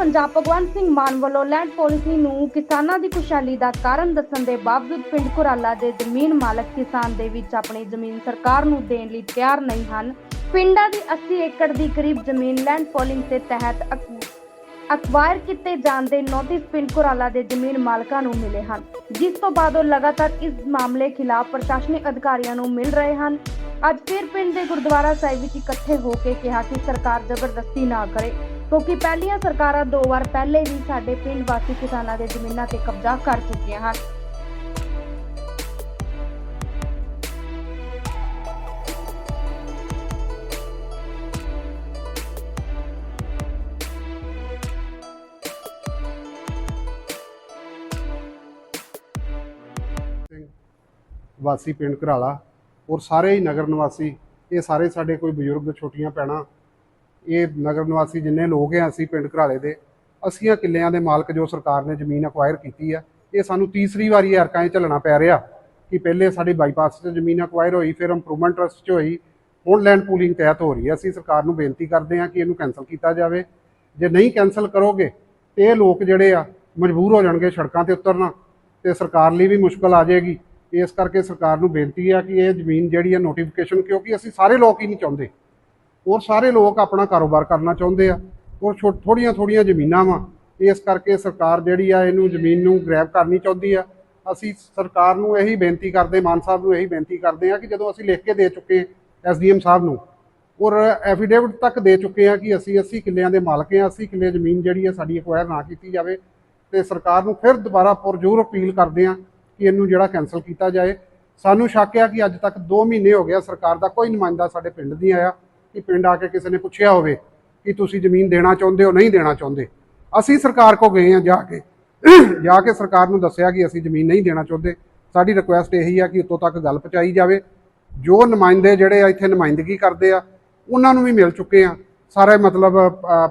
ਪੰਜਾਬ ਭਗਵੰਤ ਸਿੰਘ ਮਾਨ ਵੱਲੋਂ land policy ਨੂੰ ਕਿਸਾਨਾਂ ਦੀ ਖੁਸ਼ਹਾਲੀ ਦਾ ਕਾਰਨ ਦੱਸਣ ਦੇ ਬਾਵਜੂਦ ਪਿੰਡ ਕੁਰਾਲਾ ਦੇ ਜ਼ਮੀਨ ਮਾਲਕ ਕਿਸਾਨ ਦੇ ਵਿੱਚ ਆਪਣੀ ਜ਼ਮੀਨ ਸਰਕਾਰ ਨੂੰ ਦੇਣ ਲਈ ਤਿਆਰ ਨਹੀਂ ਹਨ। ਪਿੰਡਾਂ ਦੀ 80 ਏਕੜ ਦੀ ਕਰੀਬ ਜ਼ਮੀਨ ਲੈਂਡ ਪੋਲਿੰਗ ਦੇ ਤਹਿਤ ਅਕਵਾਇਰ ਕੀਤੇ ਜਾਣ ਦੇ ਨੋਟਿਸ ਪਿੰਡ ਕੁਰਾਲਾ ਦੇ ਜ਼ਮੀਨ ਮਾਲਕਾਂ ਨੂੰ ਮਿਲੇ ਹਨ। ਜਿਸ ਤੋਂ ਬਾਅਦ ਉਹ ਲਗਾਤਾਰ ਇਸ ਮਾਮਲੇ ਖਿਲਾਫ ਪ੍ਰਸ਼ਾਸਨਿਕ ਅਧਿਕਾਰੀਆਂ ਨੂੰ ਮਿਲ ਰਹੇ ਹਨ। ਅੱਜ ਫਿਰ ਪਿੰਡ ਦੇ ਗੁਰਦੁਆਰਾ ਸਾਹਿਬ ਵਿੱਚ ਇਕੱਠੇ ਹੋ ਕੇ ਕਿਹਾ ਕਿ ਸਰਕਾਰ ਜ਼ਬਰਦਸਤੀ ਨਾ ਕਰੇ। ਕਿਉਂਕਿ ਪਹਿਲੀਆਂ ਸਰਕਾਰਾਂ ਦੋ ਵਾਰ ਪਹਿਲੇ ਵੀ ਸਾਡੇ ਪਿੰਡ ਵਾਸੀ ਕਿਸਾਨਾਂ ਦੇ ਜ਼ਮੀਨਾਂ ਤੇ ਕਬਜ਼ਾ ਕਰ ਚੁੱਕੀਆਂ ਹਨ। ਵਾਸੀ ਪਿੰਡ ਘਰਾਲਾ ਔਰ ਸਾਰੇ ਹੀ ਨਗਰ ਨਿਵਾਸੀ, ਇਹ ਸਾਰੇ ਸਾਡੇ ਕੋਈ ਬਜ਼ੁਰਗ, ਛੋਟੀਆਂ ਪੈਣਾ ਇਹ ਨਗਰ ਨਿਵਾਸੀ ਜਿੰਨੇ ਲੋਕ ਆ ਅਸੀਂ ਪਿੰਡ ਘਰਾਲੇ ਦੇ ਅੱਸੀਆਂ ਕਿੱਲਿਆਂ ਦੇ ਮਾਲਕ ਜੋ ਸਰਕਾਰ ਨੇ ਜ਼ਮੀਨ ਅਕਵਾਇਰ ਕੀਤੀ ਆ, ਇਹ ਸਾਨੂੰ ਤੀਸਰੀ ਵਾਰੀ ਹਰਕਾਂ 'ਚ ਝੱਲਣਾ ਪੈ ਰਿਹਾ ਕਿ ਪਹਿਲੇ ਸਾਡੀ ਬਾਈਪਾਸ 'ਚ ਜ਼ਮੀਨ ਅਕਵਾਇਰ ਹੋਈ, ਫਿਰ ਇੰਪਰੂਵਮੈਂਟ ਟਰਸਟ 'ਚ ਹੋਈ, ਹੁਣ ਲੈਂਡ ਪੂਲਿੰਗ ਤਹਿਤ ਹੋ ਰਹੀ ਹੈ ਅਸੀਂ ਸਰਕਾਰ ਨੂੰ ਬੇਨਤੀ ਕਰਦੇ ਹਾਂ ਕਿ ਇਹਨੂੰ ਕੈਨਸਲ ਕੀਤਾ ਜਾਵੇ। ਜੇ ਨਹੀਂ ਕੈਨਸਲ ਕਰੋਗੇ, ਤੇ ਇਹ ਲੋਕ ਜਿਹੜੇ ਆ ਮਜਬੂਰ ਹੋ ਜਾਣਗੇ ਸੜਕਾਂ ਤੇ ਉਤਰਨਾ, ਤੇ ਸਰਕਾਰ ਲਈ ਵੀ ਮੁਸ਼ਕਲ ਆ ਜਾਏਗੀ। ਇਸ ਕਰਕੇ ਸਰਕਾਰ ਨੂੰ ਬੇਨਤੀ ਆ ਕਿ ਇਹ ਜ਼ਮੀਨ ਜਿਹੜੀ ਆ ਨੋਟੀਫਿਕੇਸ਼ਨ ਕਿਉਂਕਿ ਅਸੀਂ ਸਾਰੇ ਲੋਕ ਹੀ ਨਹੀਂ ਚਾਹੁੰਦੇ। ਔਰ ਸਾਰੇ ਲੋਕ ਆਪਣਾ ਕਾਰੋਬਾਰ ਕਰਨਾ ਚਾਹੁੰਦੇ ਆ। ਔਰ ਥੋੜੀਆਂ ਥੋੜੀਆਂ ਜ਼ਮੀਨਾਂ ਵਾ। ਇਸ ਕਰਕੇ ਸਰਕਾਰ ਜਿਹੜੀ ਆ, ਇਹਨੂੰ ਜ਼ਮੀਨ ਨੂੰ ਗ੍ਰੈਬ ਕਰਨੀ ਚਾਹੁੰਦੀ ਆ। ਅਸੀਂ ਸਰਕਾਰ ਨੂੰ ਇਹੀ ਬੇਨਤੀ ਕਰਦੇ, ਮਾਨ ਸਾਹਿਬ ਨੂੰ ਇਹੀ ਬੇਨਤੀ ਕਰਦੇ ਆ ਕਿ ਜਦੋਂ ਅਸੀਂ ਲਿਖ ਕੇ ਦੇ ਚੁੱਕੇ ਐਸਡੀਐਮ ਸਾਹਿਬ ਨੂੰ, ਔਰ ਐਫੀਡੇਵਿਟ ਤੱਕ ਦੇ ਚੁੱਕੇ ਆ ਕਿ ਅਸੀਂ 80 ਕਿੱਲਿਆਂ ਦੇ ਮਾਲਕ ਆ 80 ਕਿੱਲੇ ਜ਼ਮੀਨ ਜਿਹੜੀ ਆ ਸਾਡੀ ਐਕਵਾਇਰ ਨਾ ਕੀਤੀ ਜਾਵੇ, ਤੇ ਸਰਕਾਰ ਨੂੰ ਫਿਰ ਦੁਬਾਰਾ ਪੁਰਜੋਰ ਅਪੀਲ ਕਰਦੇ ਆ ਕਿ ਇਹਨੂੰ ਜਿਹੜਾ ਕੈਨਸਲ ਕੀਤਾ ਜਾਏ। ਸਾਨੂੰ ਸ਼ੱਕ ਆ ਕਿ ਅੱਜ ਤੱਕ 2 ਮਹੀਨੇ ਹੋ ਗਿਆ ਸਰਕਾਰ ਦਾ ਕੋਈ ਨੁਮਾਇੰਦਾ ਸਾਡੇ ਪਿੰਡ ਨਹੀਂ ਆਇਆ। ਕਿ ਪਿੰਡ ਆ ਕੇ ਕਿਸੇ ਨੇ ਪੁੱਛਿਆ ਹੋਵੇ ਕਿ ਤੁਸੀਂ ਜ਼ਮੀਨ ਦੇਣਾ ਚਾਹੁੰਦੇ ਹੋ, ਨਹੀਂ ਦੇਣਾ ਚਾਹੁੰਦੇ। ਅਸੀਂ ਸਰਕਾਰ ਕੋ ਗਏ ਆ ਜਾ ਕੇ। ਜਾ ਕੇ ਸਰਕਾਰ ਨੂੰ ਦੱਸਿਆ ਕਿ ਅਸੀਂ ਜ਼ਮੀਨ ਨਹੀਂ ਦੇਣਾ ਚਾਹੁੰਦੇ। ਸਾਡੀ ਰਿਕੁਐਸਟ ਇਹੀ ਆ ਕਿ ਉੱਤੋਂ ਤੱਕ ਗੱਲ ਪਹੁੰਚਾਈ ਜਾਵੇ। ਜੋ ਨੁਮਾਇੰਦੇ ਜਿਹੜੇ ਆ ਇੱਥੇ ਨੁਮਾਇੰਦਗੀ ਕਰਦੇ ਆ, ਉਹਨਾਂ ਨੂੰ ਵੀ ਮਿਲ ਚੁੱਕੇ ਆ। ਸਾਰੇ ਮਤਲਬ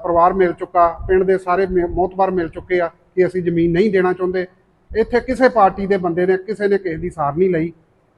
ਪਰਿਵਾਰ ਮਿਲ ਚੁੱਕਾ, ਪਿੰਡ ਦੇ ਸਾਰੇ ਮੋਤਬਰ ਮਿਲ ਚੁੱਕੇ ਆ ਕਿ ਅਸੀਂ ਜ਼ਮੀਨ ਨਹੀਂ ਦੇਣਾ ਚਾਹੁੰਦੇ। ਇੱਥੇ ਕਿਸੇ ਪਾਰਟੀ ਦੇ ਬੰਦੇ ਨੇ, ਕਿਸੇ ਨੇ ਕਿਸੇ ਦੀ ਸਾਰ ਨਹੀਂ ਲਈ।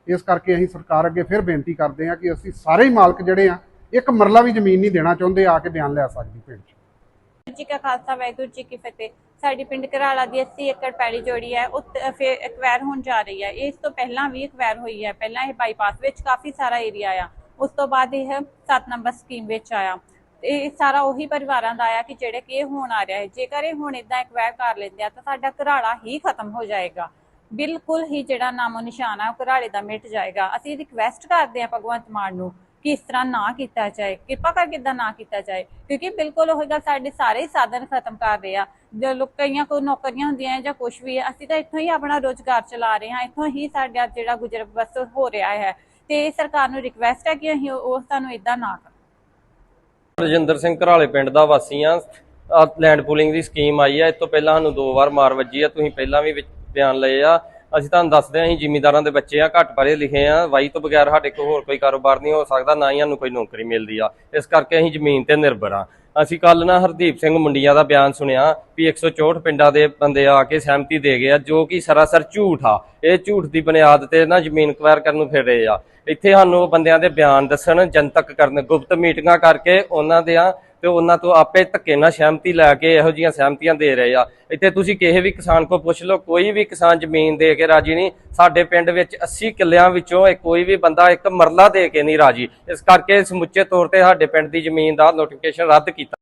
ਇਸ ਕਰਕੇ ਅਸੀਂ ਸਰਕਾਰ ਅੱਗੇ ਫਿਰ ਬੇਨਤੀ ਕਰਦੇ ਆ ਕਿ ਅਸੀਂ ਸਾਰੇ ਹੀ ਮਾਲਕ ਜਿਹੜੇ ਆ ਇੱਕ ਮਰਲਾ ਵੀ ਜ਼ਮੀਨ ਨਹੀਂ ਦੇਣਾ ਚਾਹੁੰਦੇ, ਆ ਕੇ ਬਿਆਨ ਲੈ ਸਕਦੀ ਪਿੰਡ 'ਚ। ਵਾਹਿਗੁਰੂ ਜੀ ਕਾ ਖਾਲਸਾ, ਵਾਹਿਗੁਰੂ ਜੀ ਕੀ ਫਤਿਹ। ਸਾਡੀ ਪਿੰਡ ਘਰਾਲਾ ਦੀ 80 ਏਕੜ ਪੈਲੀ ਜੋੜੀ ਹੈ ਉਹ ਤ- ਫਿਰ ਐਕਵਾਇਰ ਹੋਣ ਜਾ ਰਹੀ ਹੈ। ਇਸ ਤੋਂ ਪਹਿਲਾਂ ਵੀ ਐਕਵਾਇਰ ਹੋਈ ਹੈ। ਪਹਿਲਾਂ ਇਹ ਬਾਈਪਾਸ ਵਿੱਚ ਕਾਫੀ ਸਾਰਾ ਏਰੀਆ ਆ। ਉਸ ਤੋਂ ਬਾਅਦ ਇਹ 7 ਨੰਬਰ ਸਕੀਮ ਵਿੱਚ ਆਇਆ। ਇਹ ਸਾਰਾ ਉਹੀ ਪਰਿਵਾਰਾਂ ਦਾ ਆਇਆ ਕਿ ਜਿਹੜੇ ਕਿ ਇਹ ਹੋਣ ਆ ਰਿਹਾ ਹੈ। ਜੇਕਰ ਇਹ ਹੁਣ ਇਦਾਂ ਐਕਵਾਇਰ ਕਰ ਲੈਂਦੇ ਆ, ਤਾਂ ਸਾਡਾ ਘਰਾਲਾ ਹੀ ਖਤਮ ਹੋ ਜਾਏਗਾ। ਬਿਲਕੁਲ ਹੀ ਜਿਹੜਾ ਨਾਮੋ ਨਿਸ਼ਾਨ ਆ, ਉਹ ਘਰਾਲੇ ਦਾ ਮਿਟ ਜਾਏਗਾ। ਅਸੀਂ ਰਿਕਵੈਸਟ ਕਰਦੇ ਆ ਭਗਵੰਤ ਮਾਨ ਨੂੰ ਕਿ ਇਸ ਤਰ੍ਹਾਂ ਨਾ ਕੀਤਾ ਜਾਏ, ਕਿਰਪਾ ਕਰਕੇ ਇਦਾਂ ਨਾ ਕੀਤਾ ਜਾਏ, ਕਿਉਂਕਿ ਬਿਲਕੁਲ ਉਹ ਗੱਲ ਸਾਡੇ ਸਾਰੇ ਸਾਧਨ ਖਤਮ ਕਰ ਰਹੇ ਆ। ਜੋ ਲੋਕ ਕਈਆਂ ਕੋਲ ਨੌਕਰੀਆਂ ਹੁੰਦੀਆਂ ਜਾਂ ਕੁਝ ਵੀ ਹੈ, ਅਸੀਂ ਤਾਂ ਇੱਥੋਂ ਹੀ ਆਪਣਾ ਰੋਜ਼ਗਾਰ ਚਲਾ ਰਹੇ ਹਾਂ, ਇੱਥੋਂ ਹੀ ਸਾਡਾ ਜਿਹੜਾ ਗੁਜ਼ਰ ਬਸਰ ਹੋ ਰਿਹਾ ਹੈ। ਤੇ ਸਰਕਾਰ ਨੂੰ ਰਿਕਵੈਸਟ ਹੈ ਕਿ ਅਸੀਂ ਉਹ ਸਾਨੂੰ ਇਦਾਂ ਨਾ ਕਰਨ। ਰਜਿੰਦਰ ਸਿੰਘ ਘਰਾਲੇ ਪਿੰਡ ਦਾ ਵਾਸੀ ਆ ਲੈਂਡ ਪੂਲਿੰਗ ਦੀ ਸਕੀਮ ਆਈ ਆ, ਇਸ ਤੋਂ ਪਹਿਲਾਂ ਸਾਨੂੰ ਦੋ ਵਾਰ ਮਾਰ ਵੱਜੀ ਆ, ਤੁਸੀਂ ਪਹਿਲਾਂ ਵੀ ਬਿਆਨ ਲਏ ਆ। ਅਸੀਂ ਤੁਹਾਨੂੰ ਦੱਸਦੇ ਹਾਂ, ਅਸੀਂ ਜ਼ਿਮੀਂਦਾਰਾਂ ਦੇ ਬੱਚੇ ਆ ਘੱਟ ਪੜ੍ਹੇ ਲਿਖੇ ਆ ਵਾਈ ਤੋਂ ਬਗੈਰ ਸਾਡੇ ਕੋਲ ਹੋਰ ਕੋਈ ਕਾਰੋਬਾਰ ਨਹੀਂ ਹੋ ਸਕਦਾ, ਨਾ ਹੀ ਸਾਨੂੰ ਕੋਈ ਨੌਕਰੀ ਮਿਲਦੀ ਆ। ਇਸ ਕਰਕੇ ਅਸੀਂ ਜ਼ਮੀਨ ਤੇ ਨਿਰਭਰ ਆ ਅਸੀਂ ਕੱਲ ਨਾ ਹਰਦੀਪ ਸਿੰਘ ਮੁੰਡੀਆਂ ਦਾ ਬਿਆਨ ਸੁਣਿਆ ਵੀ 164 ਪਿੰਡਾਂ ਦੇ ਬੰਦੇ ਆ ਕੇ ਸਹਿਮਤੀ ਦੇ ਗਏ ਆ, ਜੋ ਕਿ ਸਰਾਸਰ ਝੂਠ ਆ। ਇਹ ਝੂਠ ਦੀ ਬੁਨਿਆਦ ਤੇ ਨਾ ਜ਼ਮੀਨ ਅਕਵਾਇਰ ਕਰਨ ਨੂੰ ਫਿਰ ਰਹੇ ਆ। ਇੱਥੇ ਸਾਨੂੰ ਬੰਦਿਆਂ ਦੇ ਬਿਆਨ ਦੱਸਣ, ਜਨਤਕ ਕਰਨ, ਗੁਪਤ ਮੀਟਿੰਗਾਂ ਕਰਕੇ ਉਹਨਾਂ ਦੇ ਆ ਤੇ ਉਹਨਾਂ ਤੋਂ ਆਪੇ ਧੱਕੇ ਨਾਲ ਸਹਿਮਤੀ ਲੈ ਕੇ ਇਹੋ ਜੀਆਂ ਸਹਿਮਤੀਆਂ ਦੇ ਰਹੇ ਆ। ਇੱਥੇ ਤੁਸੀਂ ਕਿਸੇ ਵੀ ਕਿਸਾਨ ਕੋ ਪੁੱਛ ਲਓ, ਕੋਈ ਵੀ ਕਿਸਾਨ ਜ਼ਮੀਨ ਦੇ ਕੇ ਰਾਜੀ ਨਹੀਂ। ਸਾਡੇ ਪਿੰਡ ਵਿੱਚ 80 ਕਿੱਲਿਆਂ ਵਿੱਚੋਂ ਇਹ ਕੋਈ ਵੀ ਬੰਦਾ ਇੱਕ ਮਰਲਾ ਦੇ ਕੇ ਨਹੀਂ ਰਾਜੀ। ਇਸ ਕਰਕੇ ਸਮੁੱਚੇ ਤੌਰ ਤੇ ਸਾਡੇ ਪਿੰਡ ਦੀ ਜ਼ਮੀਨ ਦਾ ਨੋਟੀਫਿਕੇਸ਼ਨ ਰੱਦ ਕੀਤਾ।